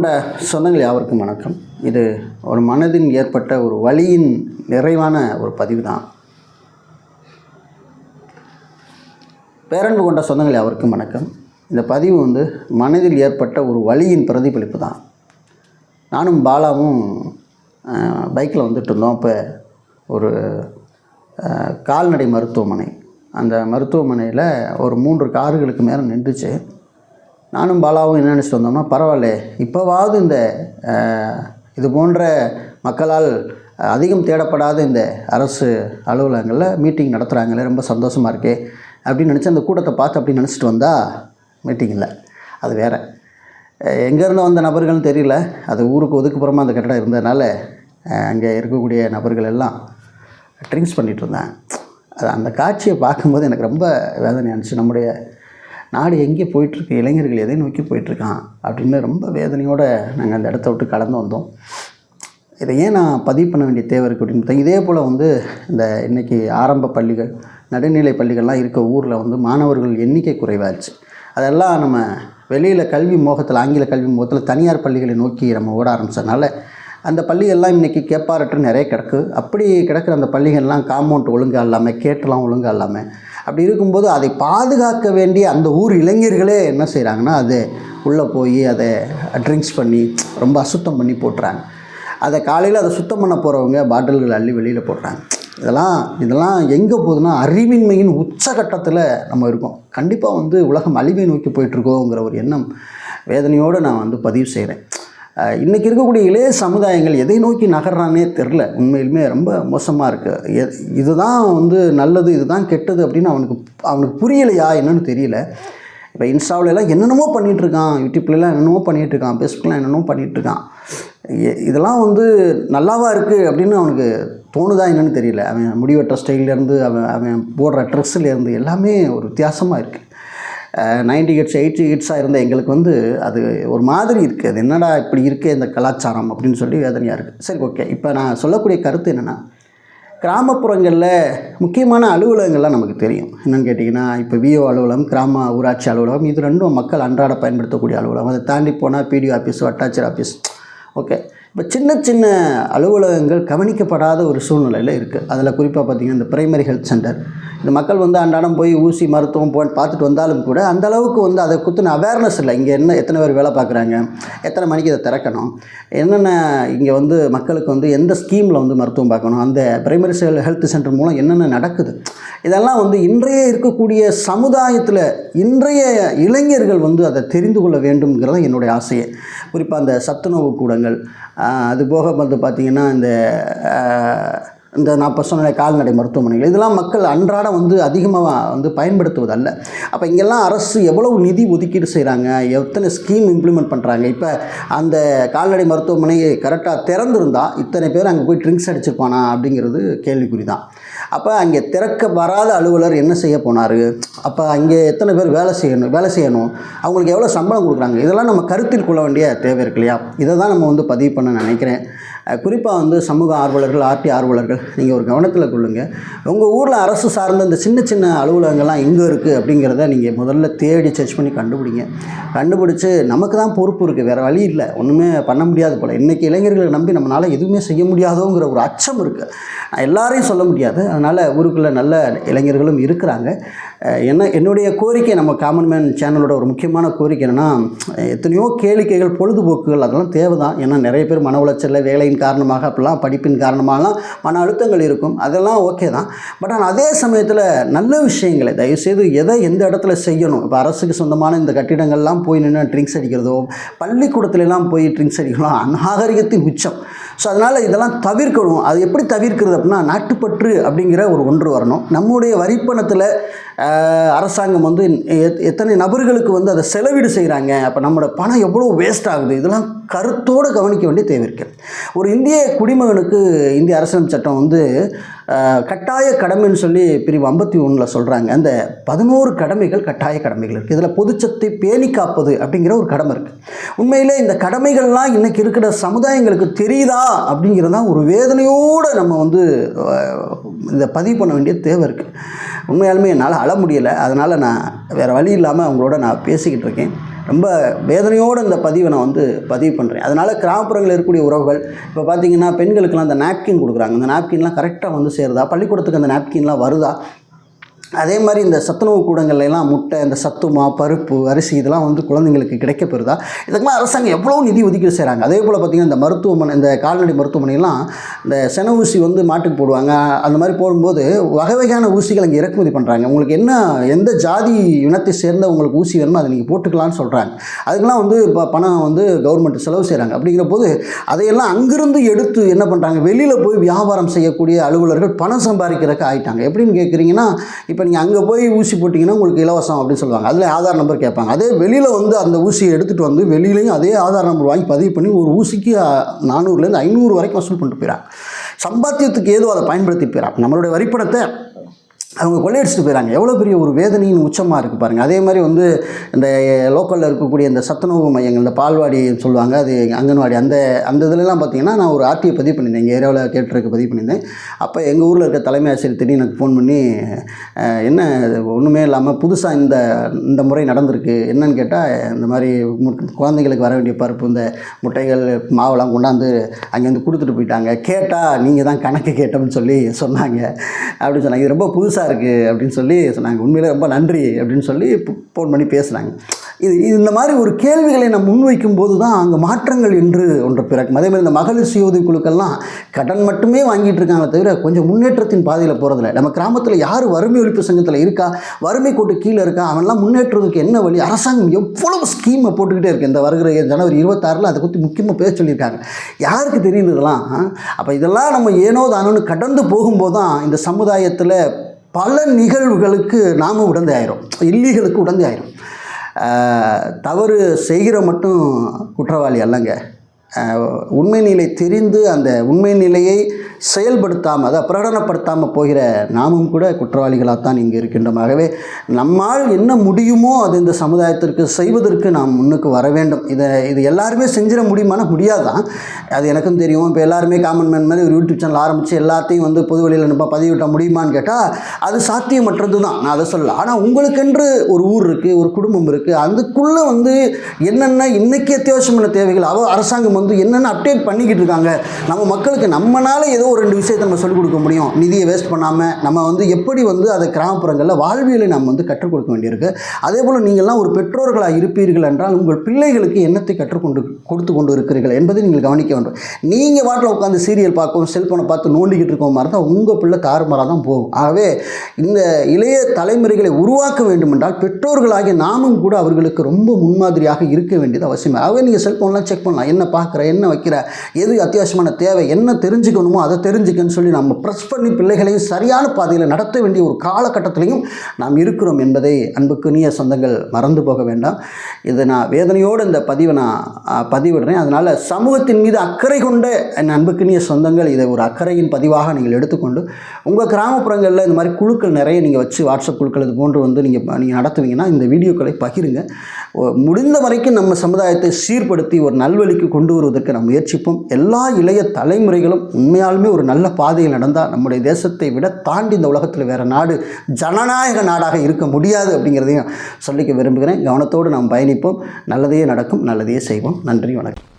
கொண்ட சொந்தங்கள் யாவருக்கும் வணக்கம். இது ஒரு மனதின் ஏற்பட்ட ஒரு வழியின் நிறைவான ஒரு பதிவு தான் பேரன்பு கொண்ட சொந்தங்கள் யாவருக்கும் வணக்கம். இந்த பதிவு வந்து மனதில் ஏற்பட்ட ஒரு வழியின் பிரதிபலிப்பு தான் நானும் பாலாவும் பைக்கில் வந்துட்டு இருந்தோம். அப்போ ஒரு கால்நடை மருத்துவமனை. அந்த மருத்துவமனையில் ஒரு மூன்று கார்களுக்கு மேலே நின்றுச்சு. நானும் பாலாவும் என்ன நினச்சிட்டு வந்தோம்னா பரவாயில்ல இப்போவாவது இந்த இது போன்ற மக்களால் அதிகம் தேடப்படாத இந்த அரசு அலுவலகங்களில் மீட்டிங் நடத்துகிறாங்களே ரொம்ப சந்தோஷமாக இருக்கே அப்படின்னு நினச்சி அந்த கூட்டத்தை பார்த்து அப்படி நினச்சிட்டு வந்தால் மீட்டிங் இல்லை. அது வேறு. எங்கேருந்து வந்த நபர்கள்னு தெரியல. அது ஊருக்கு ஒதுக்குப்புறமா அந்த கட்டடம் இருந்ததுனால அங்கே இருக்கக்கூடிய நபர்கள் எல்லாம் ட்ரிங்க்ஸ் பண்ணிகிட்டு இருந்தேன் அது அந்த காட்சியை பார்க்கும்போது எனக்கு ரொம்ப வேதனை இருந்துச்சு. நம்முடைய நாடு எங்கே போயிட்டுருக்கு? இளைஞர்கள் எதை நோக்கி போயிட்டுருக்கான்? அப்படின்னு ரொம்ப வேதனையோடு நாங்கள் அந்த இடத்த விட்டு கடந்து வந்தோம். இதை ஏன் நான் பதிவு பண்ண வேண்டிய தேவை இருக்குது அப்படின்னு பார்த்தா இதே போல் வந்து இந்த இன்றைக்கி ஆரம்ப பள்ளிகள் நடுநிலை பள்ளிகள்லாம் இருக்க ஊரில் வந்து மாணவர்கள் எண்ணிக்கை குறைவாச்சு. அதெல்லாம் நம்ம வெளியில் கல்வி மோகத்தில் ஆங்கில கல்வி மோகத்தில் தனியார் பள்ளிகளை நோக்கி நம்ம ஓட ஆரம்பித்ததுனால அந்த பள்ளிகள்லாம் இன்றைக்கி கேப்பாரற்று நிறைய கிடக்கு. அப்படி கிடக்கிற அந்த பள்ளிகள்லாம் காம்பவுண்ட் ஒழுங்காக இல்லாமல் கேட்டெலாம் ஒழுங்காக இல்லாமல் அப்படி இருக்கும்போது அதை பாதுகாக்க வேண்டிய அந்த ஊர் இளைஞர்களே என்ன செய்கிறாங்கன்னா அது உள்ளே போய் அதை ட்ரிங்க்ஸ் பண்ணி ரொம்ப அசுத்தம் பண்ணி போட்டுறாங்க. அதை காலையில் அதை சுத்தம் பண்ண போகிறவங்க பாட்டில்கள் அள்ளி வெளியில் போடுறாங்க. இதெல்லாம் இதெல்லாம் எங்கே போகுதுன்னா அறிவின்மையின் உச்சகட்டத்தில் நம்ம இருக்கோம். கண்டிப்பாக வந்து உலகம் அழிவை நோக்கி போயிட்டுருக்கோங்கிற ஒரு எண்ணம் வேதனையோடு நான் வந்து பதிவு செய்கிறேன் இன்றைக்கி இருக்கக்கூடிய இளைய சமுதாயங்கள் எதை நோக்கி நகர்றானே தெரில. உண்மையிலுமே ரொம்ப மோசமாக இருக்குது எ இதுதான் வந்து நல்லது இதுதான் கெட்டது அப்படின்னு அவனுக்கு அவனுக்கு புரியலையா என்னன்னு தெரியல. இப்போ இன்ஸ்டாவிலலாம் எல்லாம் என்னென்னமோ பண்ணிகிட்ருக்கான் யூடியூப்லலாம் என்னென்னமோ பண்ணிகிட்ருக்கான் ஃபேஸ்புக்கில் என்னென்னமோ பண்ணிகிட்ருக்கான் எ- இதெல்லாம் வந்து நல்லாவா இருக்குது அப்படின்னு அவனுக்கு தோணுதா என்னென்னு தெரியல. அவன் முடிவெட்ட ஸ்டைல்லேருந்து அவன் அவன் போடுற ட்ரெஸ்ஸுலேருந்து எல்லாமே ஒரு வித்தியாசமாக இருக்குது நைன்டி ஹிட்ஸ் எயிட்டி ஹிட்ஸாக இருந்த எங்களுக்கு வந்து அது ஒரு மாதிரி இருக்குது அது என்னடா இப்படி இருக்கே இந்த கலாச்சாரம் அப்படின்னு சொல்லி வேதனையாக இருக்குது சரி ஓகே இப்போ நான் சொல்லக்கூடிய கருத்து என்னென்னா கிராமப்புறங்களில் முக்கியமான அலுவலகங்கள்லாம் நமக்கு தெரியும். என்னென்னு கேட்டிங்கன்னா இப்போ விஓ அலுவலகம் கிராம ஊராட்சி அலுவலகம் இது ரெண்டும் மக்கள் அன்றாட பயன்படுத்தக்கூடிய அலுவலகம். அதை தாண்டி போனால் பிடிஓ ஆஃபீஸ் வட்டாட்சியர் ஆஃபீஸ் ஓகே இப்போ சின்ன சின்ன அலுவலகங்கள் கவனிக்கப்படாத ஒரு சூழ்நிலையில் இருக்குது அதில் குறிப்பாக பார்த்திங்கன்னா இந்த பிரைமரி ஹெல்த் சென்டர் இந்த மக்கள் வந்து அன்றாடம் போய் ஊசி மருத்துவம் போ பார்த்துட்டு வந்தாலும் கூட அந்த அளவுக்கு வந்து அதை குத்துன அவேர்னஸ் இல்லை. இங்கே என்ன எத்தனை பேர் வேலை பார்க்குறாங்க? எத்தனை மணிக்கு இதை திறக்கணும்? என்னென்ன இங்கே வந்து மக்களுக்கு வந்து எந்த ஸ்கீமில் வந்து மருத்துவம் பார்க்கணும்? அந்த பிரைமரி ஹெல்த் சென்டர் மூலம் என்னென்ன நடக்குது? இதெல்லாம் வந்து இன்றைய இருக்கக்கூடிய சமுதாயத்தில் இன்றைய இளைஞர்கள் வந்து அதை தெரிந்து கொள்ள வேண்டும்ங்கிறது என்னுடைய ஆசையே. குறிப்பாக அந்த சத்துணவு கூடங்கள் அதுபோக அது போக வந்து பார்த்திங்கன்னா இந்த இந்த நான் இப்போ சொன்ன கால்நடை மருத்துவமனைகள் இதெல்லாம் மக்கள் அன்றாடம் வந்து அதிகமாக வந்து பயன்படுத்துவதல்ல. அப்போ இங்கெல்லாம் அரசு எவ்வளவு நிதி ஒதுக்கீடு செய்கிறாங்க எத்தனை ஸ்கீம் இம்ப்ளிமெண்ட் பண்ணுறாங்க இப்போ அந்த கால்நடை மருத்துவமனை கரெக்டாக திறந்திருந்தால் இத்தனை பேர் அங்கே போய் ட்ரிங்க்ஸ் அடிச்சிருப்பானா அப்படிங்கிறது கேள்விக்குறி தான் அப்போ அங்கே திறக்க வராத அலுவலர் என்ன செய்ய போனார்? அப்போ அங்கே எத்தனை பேர் வேலை செய்யணும் வேலை செய்யணும்? அவங்களுக்கு எவ்வளோ சம்பளம் கொடுக்குறாங்க? இதெல்லாம் நம்ம கருத்தில் கொள்ள வேண்டிய தேவை இருக்கு இல்லையா? இதை தான் நம்ம வந்து பதிவு பண்ண நினைக்கிறேன். குறிப்பாக வந்து சமூக ஆர்வலர்கள் ஆர்டி ஆர்வலர்கள் நீங்கள் ஒரு கவனத்தில் கொள்ளுங்கள் உங்கள் ஊரில் அரசு சார்ந்த இந்த சின்ன சின்ன அலுவலகங்கள்லாம் எங்கே இருக்குது அப்படிங்கிறத நீங்கள் முதல்ல தேடி சர்ச் பண்ணி கண்டுபிடிங்க. கண்டுபிடிச்சி நமக்கு தான் பொறுப்பு இருக்குது வேறு வழி இல்லை. ஒன்றுமே பண்ண முடியாது போல். இன்றைக்கி இளைஞர்களை நம்பி நம்மளால் எதுவுமே செய்ய முடியாதோங்கிற ஒரு அச்சம் இருக்குது நான் எல்லாரையும் சொல்ல முடியாது. அதனால் ஊருக்குள்ளே நல்ல இளைஞர்களும் இருக்கிறாங்க. என்ன என்னுடைய கோரிக்கை நம்ம காமன் மேன் சேனலோட ஒரு முக்கியமான கோரிக்கை என்னென்னா எத்தனையோ கேளிக்கைகள் பொழுதுபோக்குகள் அதெல்லாம் தேவை தான் ஏன்னா நிறைய பேர் மன உளைச்சலில் வேலையின் காரணமாக அப்படிலாம் படிப்பின் காரணமாகலாம் மன அழுத்தங்கள் இருக்கும். அதெல்லாம் ஓகே தான். பட் ஆனால் அதே சமயத்தில் நல்ல விஷயங்களை தயவுசெய்து எதை எந்த இடத்துல செய்யணும்? இப்போ அரசுக்கு சொந்தமான இந்த கட்டிடங்கள்லாம் போய் நின்று ட்ரிங்க்ஸ் அடிக்கிறதோ பள்ளிக்கூடத்துலலாம் போய் ட்ரிங்க்ஸ் அடிக்கலாம் அநாகரிகத்தின் உச்சம். ஸோ அதனால் இதெல்லாம் தவிர்க்கணும். அது எப்படி தவிர்க்கிறது அப்படின்னா நாட்டுப்பற்று அப்படிங்கிற ஒரு ஒன்று வரணும். நம்முடைய வரிப்பணத்தில் அரசாங்கம் வந்து எத்- எத்தனை நபர்களுக்கு வந்து அதை செலவீடு செய்கிறாங்க அப்போ நம்மளோட பணம் எவ்வளோ வேஸ்ட் ஆகுது? இதெல்லாம் கருத்தோடு கவனிக்க வேண்டிய தேவை இருக்குது ஒரு இந்திய குடிமகனுக்கு இந்திய அரசியல் சட்டம் வந்து கட்டாய கடமைன்னு சொல்லி பிரிவு ஐம்பத்தி ஒன்றில் சொல்கிறாங்க அந்த பதினோரு கடமைகள் கட்டாய கடமைகள் இருக்குது இதில் பொதுச்சத்தை பேணி காப்பது அப்படிங்கிற ஒரு கடமை இருக்குது உண்மையிலே இந்த கடமைகள்லாம் இன்றைக்கி இருக்கிற சமுதாயங்களுக்கு தெரியுதா அப்படிங்கிறது தான் ஒரு வேதனையோடு நம்ம வந்து இதை இந்த பதிவு பண்ண வேண்டிய தேவை இருக்குது உண்மையாலுமே என்னால் அழ முடியலை. அதனால் நான் வேறு வழி இல்லாமல் அவங்களோட நான் பேசிக்கிட்டு இருக்கேன். ரொம்ப வேதனையோடு இந்த பதிவை நான் வந்து பதிவு பண்ணுறேன் அதனால் கிராமப்புறங்களில் இருக்கக்கூடிய உறவுகள் இப்போ பார்த்தீங்கன்னா பெண்களுக்கெல்லாம் அந்த நாப்கின் கொடுக்குறாங்க. அந்த நாப்கின்லாம் கரெக்டாக வந்து சேருதா? பள்ளிக்கூடத்துக்கு அந்த நாப்கின்லாம் வருதா? அதே மாதிரி இந்த சத்துணவு கூடங்கள்ல எல்லாம் முட்டை இந்த சத்துமா பருப்பு அரிசி இதெல்லாம் வந்து குழந்தைங்களுக்கு கிடைக்கப்பெறுதா? இதுக்கெல்லாம் அரசாங்கம் எவ்வளோ நிதி ஒதுக்கீடு செய்கிறாங்க அதே போல் பார்த்திங்கன்னா இந்த மருத்துவமனை இந்த கால்நடை மருத்துவமனையெல்லாம் இந்த சென ஊசி வந்து மாட்டுக்கு போடுவாங்க. அந்த மாதிரி போடும்போது வகை வகையான ஊசிகள் அங்கே இறக்குமதி பண்ணுறாங்க உங்களுக்கு என்ன எந்த ஜாதி இனத்தை சேர்ந்த உங்களுக்கு ஊசி வேணுமோ அதை நீங்கள் போட்டுக்கலாம்னு சொல்கிறாங்க அதுக்கெல்லாம் வந்து இப்போ பணம் வந்து கவர்மெண்ட் செலவு செய்கிறாங்க அப்படிங்கிற போது அதையெல்லாம் அங்கிருந்து எடுத்து என்ன பண்ணுறாங்க வெளியில் போய் வியாபாரம் செய்யக்கூடிய அலுவலர்கள் பணம் சம்பாதிக்கிறதுக்கு ஆகிட்டாங்க எப்படின்னு கேட்குறீங்கன்னா இப்போ இப்போ நீங்கள் அங்கே போய் ஊசி போட்டிங்கன்னா உங்களுக்கு இலவசம் அப்படின்னு சொல்லுவாங்க. அதில் ஆதார் நம்பர் கேட்பாங்க. அதே வெளியில் வந்து அந்த ஊசியை எடுத்துகிட்டு வந்து வெளியிலையும் அதே ஆதார் நம்பர் வாங்கி பதிவு பண்ணி ஒரு ஊசிக்கு நானூறுலேருந்து ஐநூறு வரைக்கும் வசூல் பண்ணிட்டு போயிடறாங்க சம்பாத்தியத்துக்கு ஏதோ அதை பயன்படுத்தி போயிடறாங்க நம்மளுடைய வரிப்பணத்தை அவங்க கொள்ளையடிச்சிட்டு போயிறாங்க. எவ்வளோ பெரிய ஒரு வேதனையின் உச்சமாக இருக்குது பாருங்கள் அதே மாதிரி வந்து இந்த லோக்கலில் இருக்கக்கூடிய இந்த சத்துணவு மையங்கள் இந்த பால்வாடி சொல்லுவாங்க அது அங்கன்வாடி அந்த அந்த இதுலலாம் பார்த்தீங்கன்னா நான் ஒரு ஆர்டியை பதிவு பண்ணியிருந்தேன். எங்கள் ஏரியாவில் கேட்டிருக்க பதிவு பண்ணியிருந்தேன். அப்போ எங்கள் ஊரில் இருக்க தலைமை ஆசிரியர் திடீர்னு எனக்கு ஃபோன் பண்ணி என்ன ஒன்றுமே இல்லாமல் புதுசாக இந்த இந்த முறை நடந்திருக்கு. என்னன்னு கேட்டால் இந்த மாதிரி குழந்தைங்களுக்கு வர வேண்டிய பருப்பு இந்த முட்டைகள் மாவெல்லாம் கொண்டாந்து அங்கேருந்து கொடுத்துட்டு போயிட்டாங்க. கேட்டால் நீங்கள் தான் கணக்கு கேட்டோம்னு சொல்லி சொன்னாங்க. அப்படின்னு சொன்னாங்க. இது ரொம்ப புதுசாக இருக்குது அப்படின்னு சொல்லி சொன்னாங்க. உண்மையிலே ரொம்ப நன்றி அப்படின்னு சொல்லி ஃபோன் பண்ணி பேசுனாங்க. இது இந்த மாதிரி ஒரு கேள்விகளை நம்ம முன்வைக்கும் போது தான் அங்கே மாற்றங்கள் என்று ஒன்று பிறக்கும். அதே மாதிரி இந்த மகளிர் சுய உதவி குழுக்கள்லாம் கடன் மட்டுமே வாங்கிட்டு இருக்காங்களே தவிர கொஞ்சம் முன்னேற்றத்தின் பாதையில் போகிறதில்ல நம்ம கிராமத்தில் யார் வறுமை ஒழிப்பு சங்கத்தில் இருக்கா? வறுமை கோட்டு கீழே இருக்கா? அவன்லாம் முன்னேற்றத்துக்கு என்ன வழி? அரசாங்கம் எவ்வளவு ஸ்கீமை போட்டுக்கிட்டே இருக்குது இந்த வருகிற ஜனவரி இருபத்தாறில் அதை பற்றி முக்கியமாக பேச சொல்லியிருக்காங்க. யாருக்கு தெரியுது இதெல்லாம் அப்போ இதெல்லாம் நம்ம ஏனோ தானோன்னு கடந்து போகும்போது தான் இந்த சமுதாயத்தில் பல நிகழ்வுகளுக்கு நாம் உடந்தை ஆயிரும். இல்லீகளுக்கு உடந்தை ஆயிரும். தவறு செய்கிற மட்டும் குற்றவாளி அல்லங்க. உண்மை நிலை தெரிந்து அந்த உண்மை நிலையை செயல்படுத்தாமல் அதை பிரகடனப்படுத்தாமல் போகிற நாமும் கூட குற்றவாளிகளாகத்தான் இங்கே இருக்கின்றோம் ஆகவே நம்மால் என்ன முடியுமோ அது இந்த சமுதாயத்திற்கு செய்வதற்கு நாம் முன்னுக்கு வர வேண்டும். இதை இது எல்லாருமே செஞ்சிட முடியுமானா முடியாதான் அது எனக்கும் தெரியும். இப்போ எல்லாருமே காமன் மேன் மாதிரி ஒரு யூடியூப் சேனல் ஆரம்பித்து எல்லாத்தையும் வந்து பொது வழியில் நம்ம பதிவிட்ட முடியுமான்னு கேட்டால் அது சாத்தியமற்றது தான் நான் அதை சொல்லலாம் ஆனால் உங்களுக்கென்று ஒரு ஊர் இருக்குது ஒரு குடும்பம் இருக்குது அதுக்குள்ளே வந்து என்னென்ன இன்னைக்கு அத்தியாவசியமான தேவைகள் அவ அரசாங்கம் வந்து என்னென்ன அப்டேட் பண்ணிக்கிட்டு இருக்காங்க நம்ம மக்களுக்கு நம்மனால ஏதோ ஒரு ரெண்டு விஷயத்தை நம்ம சொல்லிக் கொடுக்க முடியும். நிதியை வேஸ்ட் பண்ணாமல் நம்ம வந்து எப்படி வந்து அதை கிராமப்புறங்களில் வாழ்வியலை நம்ம வந்து கற்றுக் கொடுக்க வேண்டியிருக்கு. அதே போல் நீங்கள்லாம் ஒரு பெற்றோர்களாக இருப்பீர்கள் என்றால் உங்கள் பிள்ளைகளுக்கு என்னத்தை கற்றுக்கொண்டு கொடுத்து கொண்டு இருக்கிறீர்கள் என்பதை நீங்கள் கவனிக்க வேண்டும். நீங்கள் வாட்டில் உட்காந்து சீரியல் பார்க்கவும் செல்ஃபோனை பார்த்து நோண்டிக்கிட்டு இருக்கோம் மாதிரி தான் உங்கள் பிள்ளை தாறுமாறாக தான் போகும். ஆகவே இந்த இளைய தலைமுறைகளை உருவாக்க வேண்டும் என்றால் பெற்றோர்களாகிய நாமும் கூட அவர்களுக்கு ரொம்ப முன்மாதிரியாக இருக்க வேண்டியது அவசியம். ஆகவே நீங்கள் செல்ஃபோன்லாம் செக் பண்ணலாம். என்ன பார்க்குற என்ன வைக்கிற எது அத்தியாவசியமான தேவை என்ன தெரிஞ்சுக்கணுமோ அதை தெரிஞ்சுக்கன்னு சொல்லி நம்ம ப்ரெஸ் பண்ணி பிள்ளைகளையும் சரியான பாதையில் நடத்த வேண்டிய ஒரு காலகட்டத்திலையும் நாம் இருக்கிறோம் என்பதை அன்புக்குரிய சொந்தங்கள் மறந்து போக வேண்டாம். இதை நான் வேதனையோடு இந்த பதிவை நான் பதிவிடுறேன். அதனால் சமூகத்தின் மீது அக்கறை கொண்ட என் அன்புக்குரிய சொந்தங்கள் இதை ஒரு அக்கறையின் பதிவாக நீங்கள் எடுத்துக்கொண்டு உங்கள் கிராமப்புறங்களில் இந்த மாதிரி குழுக்கள் நிறைய நீங்கள் வச்சு வாட்ஸ்அப் குழுக்கள் இது போன்று வந்து நீங்கள் நீங்கள் நடத்துவீங்கன்னா இந்த வீடியோக்களை பகிருங்க. முடிந்த வரைக்கும் நம்ம சமுதாயத்தை சீர்படுத்தி ஒரு நல்வழிக்கு கொண்டு வருவதற்கு நாம் முயற்சிப்போம். எல்லா இளைய தலைமுறைகளும் உண்மையாலுமே ஒரு நல்ல பாதையில் நடந்தால் நம்முடைய தேசத்தை விட தாண்டி இந்த உலகத்தில் வேறு நாடு ஜனநாயக நாடாக இருக்க முடியாது அப்படிங்கிறதையும் சொல்லிக்க விரும்புகிறேன். கவனத்தோடு நாம் பயணிப்போம். நல்லதையே நடக்கும் நல்லதையே செய்வோம். நன்றி வணக்கம்.